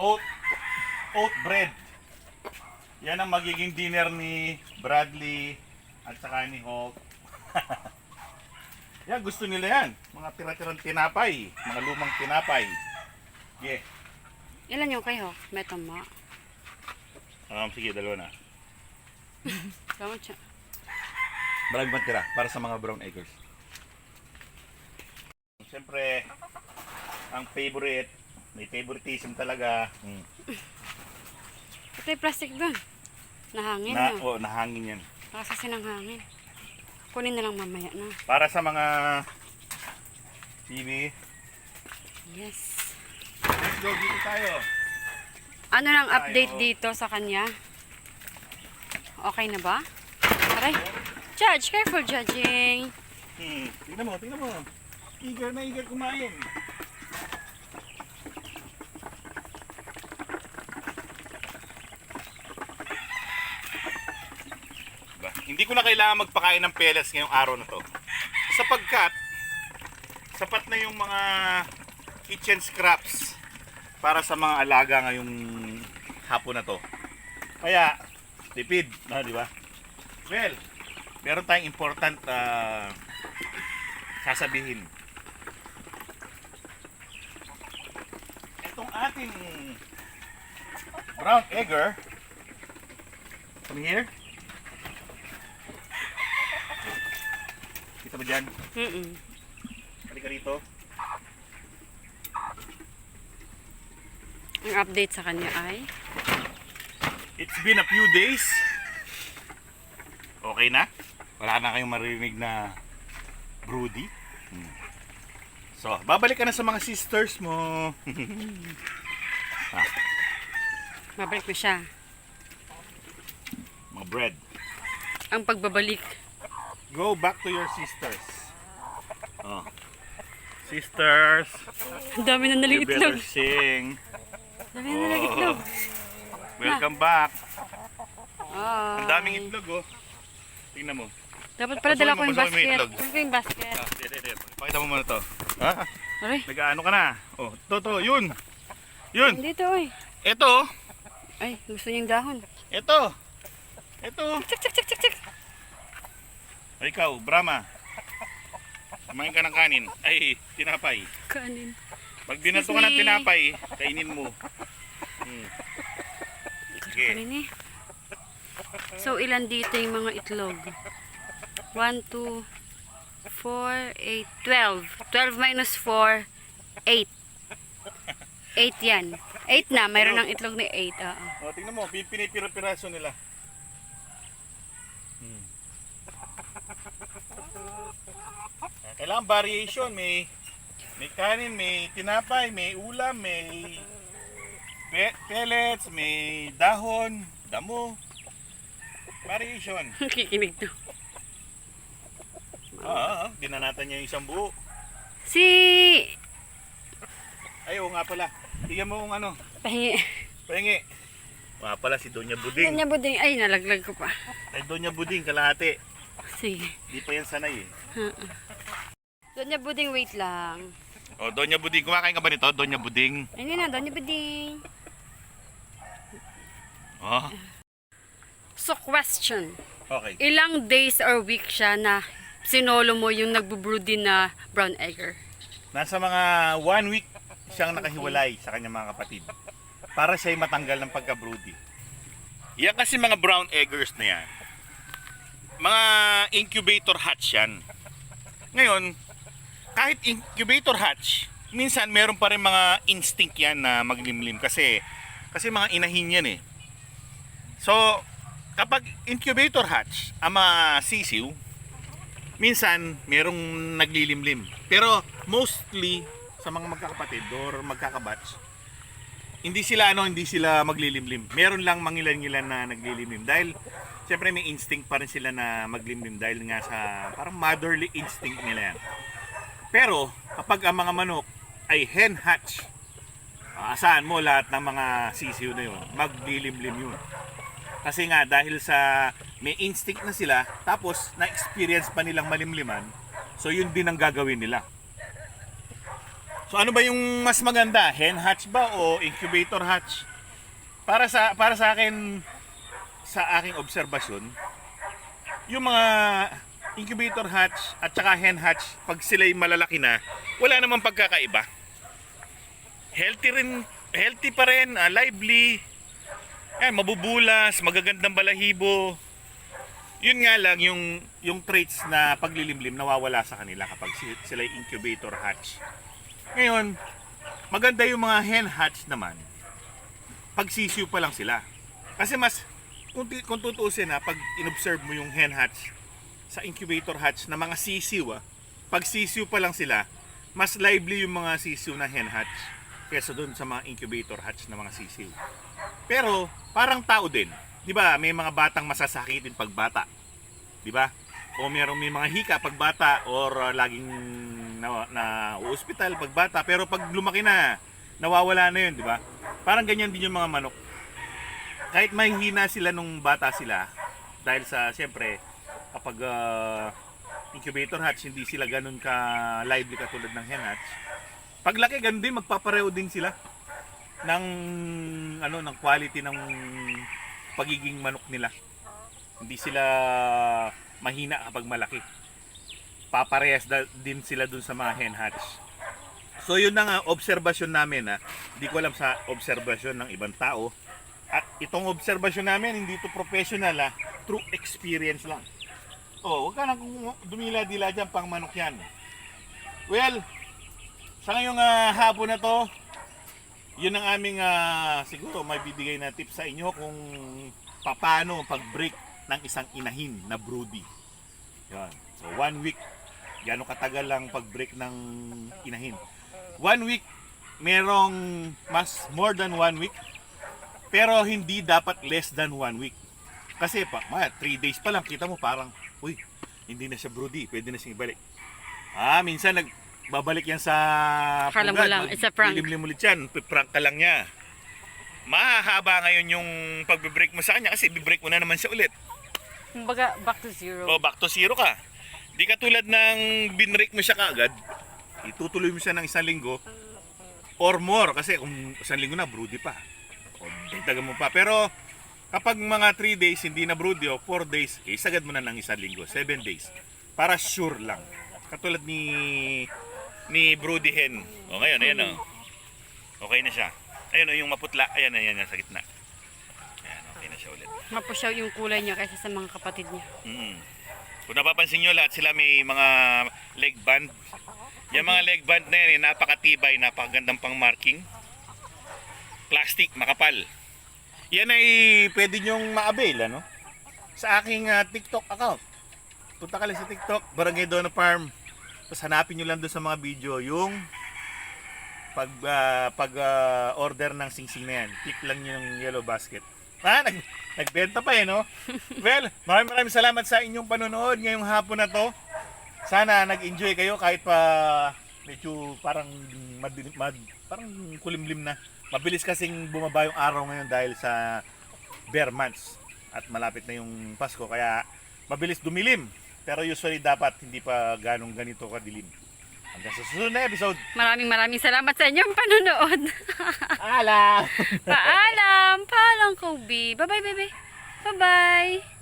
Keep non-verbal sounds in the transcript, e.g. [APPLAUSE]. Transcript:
oat, oat bread. Yan ang magiging dinner ni Bradley at saka ni Hulk. [LAUGHS] yan, gusto nila yan. Mga tira-tirang tinapay. Mga lumang tinapay. Yeah. Ilan yung kayo? Meto mo. Um, sige, dalawa na. [LAUGHS] Salamat siya. Marami bang tira para sa mga brown acres. Siyempre, ang favorite, may favoritism talaga. Hmm. Ito yung plastic doon. Nahangin Na, na. oh, nahangin yan. Kasi ng hangin. Kunin na lang mamaya na. Para sa mga TV, Yes. let's go dito tayo. Ano lang Tayo. update dito sa kanya? Okay na ba? Aray. Judge, careful judging. Hmm, tingnan mo, tingnan mo. Eager na eager kumain. Ba, hindi ko na kailangan magpakain ng pellets ngayong araw na to. Sapagkat, sapat na yung mga kitchen scraps para sa mga alaga ngayong hapon na to. Kaya, tipid, na, di ba? Well, meron tayong important ah, sasabihin. Itong ating brown egger, come here. Kita ba dyan? Mm-mm. Halika rito. Ang update sa kanya ay It's been a few days. Okay na? Wala na kayong marinig na broody. Hmm. So, babalik ka na sa mga sisters mo. [LAUGHS] mabalik na siya. mga bread. Ang pagbabalik. Go back to your sisters. Oh. Sisters, Ang dami na you naling itlog. better sing. Ang dami na naling itlog. Welcome back. Ay. Ang daming itlog oh. Tingnan mo. Dapat pala dala mo, ko yung pasukin mo yung basket. itlog. Ko yung basket. Ah, dito, dito. Pakita mo muna to. Ha? Aray. Nag-ano ka na? Oh, to, to, yun. Yun. Dito oy. Ito, oh. Ay, gusto niyang dahon. ito. Ito. Tsik, tsik, tsik, tsik, tsik. Ay, ikaw, Brahma. Kumain ka ng kanin. Ay, tinapay. Kanin. Pag binato ka ng tinapay, kainin mo. Hmm. Sige. Kanin eh. So, ilan dito yung mga itlog? 1, 2, 4, 8, 12. 12 minus 4, 8. 8 yan. 8 na. Mayroon ng itlog ni 8. Oo. O, tingnan mo, pi- pinipira-piraso nila. Hmm. Kailangan variation, may may kanin, may tinapay, may ulam, may pe- pellets, may dahon, damo. Variation. [LAUGHS] Kikinig to. Ah, dinanatan niya yung isang buo. Si... Ay, oo nga pala. Tingnan mo kung ano. Pahingi. Pahingi. Nga pala si Doña Buding. Kanya buding. Ay, nalaglag ko pa. Ay, Doña Buding, kalahati. Sige. Di pa yan sanay eh. Doon niya buding, wait lang. O, Doña Buding. Kumakain ka ba nito, Doña Buding? Ay, hindi na. Doon niya buding. Oh, So, question. okay. Ilang days or week siya na sinolo mo yung nagbubrood din na brown egger? Nasa mga one week siyang nakahiwalay sa kanyang mga kapatid. Para siya'y matanggal ng pagka-broody. Yan kasi mga brown eggers na yan. Mga incubator hatch yan. Ngayon, kahit incubator hatch, minsan meron pa rin mga instinct yan na maglimlim kasi kasi mga inahin yan eh. So, kapag incubator hatch, ang mga sisiw, minsan merong naglilimlim. Pero mostly sa mga magkakapatid or magkakabatch, hindi sila ano, hindi sila maglilimlim. Meron lang mangilan-ngilan na naglilimlim dahil siyempre may instinct pa rin sila na maglimlim dahil nga sa parang motherly instinct nila yan. Pero kapag ang mga manok ay hen hatch, asahan mo lahat ng mga sisiw na yun, maglilimlim yun. Kasi nga dahil sa may instinct na sila tapos na-experience pa nilang malimliman so yun din ang gagawin nila. So ano ba yung mas maganda? Hen hatch ba o incubator hatch? Para sa para sa akin sa aking obserbasyon, yung mga incubator hatch at saka hen hatch pag sila'y malalaki na, wala namang pagkakaiba. Healthy rin, healthy pa rin, ah, lively. Eh, mabubulas, magagandang balahibo. Yun nga lang yung yung traits na paglilimlim nawawala sa kanila kapag si- sila incubator hatch. Ngayon, maganda yung mga hen hatch naman. Pag sisiw pa lang sila. Kasi mas kung, kung tutuusin na pag inobserve mo yung hen hatch sa incubator hatch na mga sisiw ah, pag sisiw pa lang sila, mas lively yung mga sisiw na hen hatch kesa doon sa mga incubator hatch na mga sisiw. Pero parang tao din. 'Di ba? May mga batang masasakitin pag bata. 'Di ba? O merong may mga hika pag bata or uh, laging na, na ospital pag bata pero pag lumaki na nawawala na 'yun, 'di ba? Parang ganyan din yung mga manok. Kahit mahihina sila nung bata sila dahil sa siyempre kapag uh, incubator hatch hindi sila ganun ka lively katulad ng hen hatch. Paglaki ganun din magpapareho din sila ng ano ng quality ng pagiging manok nila. Hindi sila mahina kapag malaki. Paparehas din sila dun sa mga hen hatch. So yun na nga obserbasyon namin ha. Hindi ko alam sa obserbasyon ng ibang tao. At itong obserbasyon namin hindi to professional ha. True experience lang. Oh, huwag ka nang dumila-dila dyan pang manok yan. Well, sa ngayong ah, hapon na to, yun ang aming ah, siguro may bibigay na tips sa inyo kung paano pag-break ng isang inahin na broody. Yan. So one week, gano'ng katagal lang pag-break ng inahin. One week, merong mas more than one week, pero hindi dapat less than one week. Kasi pa, mga 3 days pa lang, kita mo parang, uy, hindi na siya broody, pwede na siyang ibalik. Ah, minsan nagbabalik yan sa Akala mo lang, it's a prank. Lilimlim ulit yan, prank ka lang niya. Mahahaba ngayon yung pagbe-break mo sa kanya kasi bibreak mo na naman siya ulit. Kumbaga, back to zero. O back to zero ka. Di katulad ng binrake mo siya kaagad, itutuloy mo siya ng isang linggo or more kasi kung isang linggo na broody pa. Dagdagan mo pa. Pero kapag mga 3 days hindi na broody o 4 days, eh, sagad mo na ng isang linggo, 7 days. Para sure lang. Katulad ni ni broody hen. O ngayon, ayan o. Okay na siya. Ayun o, yung maputla. Ayan, ayan, ayan, sa gitna. Ayan, okay na siya ulit. Mapusyaw yung kulay niya kaysa sa mga kapatid niya. Mm. Kung napapansin nyo, lahat sila may mga leg band. Yung mga leg band na yan, eh, napakatibay, napakagandang pang marking. Plastic, makapal. Yan ay pwede nyong ma-avail, ano? Sa aking ah, TikTok account. Punta ka lang sa TikTok, Barangay Donna Farm. Tapos hanapin nyo lang doon sa mga video yung pag ah, pag ah, order ng singsing na yan. Click lang yung yellow basket. Ah, nag, nagbenta pa eh, no? [LAUGHS] well, maraming maraming salamat sa inyong panonood ngayong hapon na to. Sana nag-enjoy kayo kahit pa medyo parang madilim, mad, parang kulimlim na. Mabilis kasing bumaba yung araw ngayon dahil sa bare months at malapit na yung Pasko kaya mabilis dumilim. Pero usually dapat hindi pa ganong ganito kadilim. Hanggang sa susunod na episode. Maraming maraming salamat sa inyong panonood. [LAUGHS] Alam! Paalam! Paalam, Kobe. Bye-bye, bebe. Bye-bye.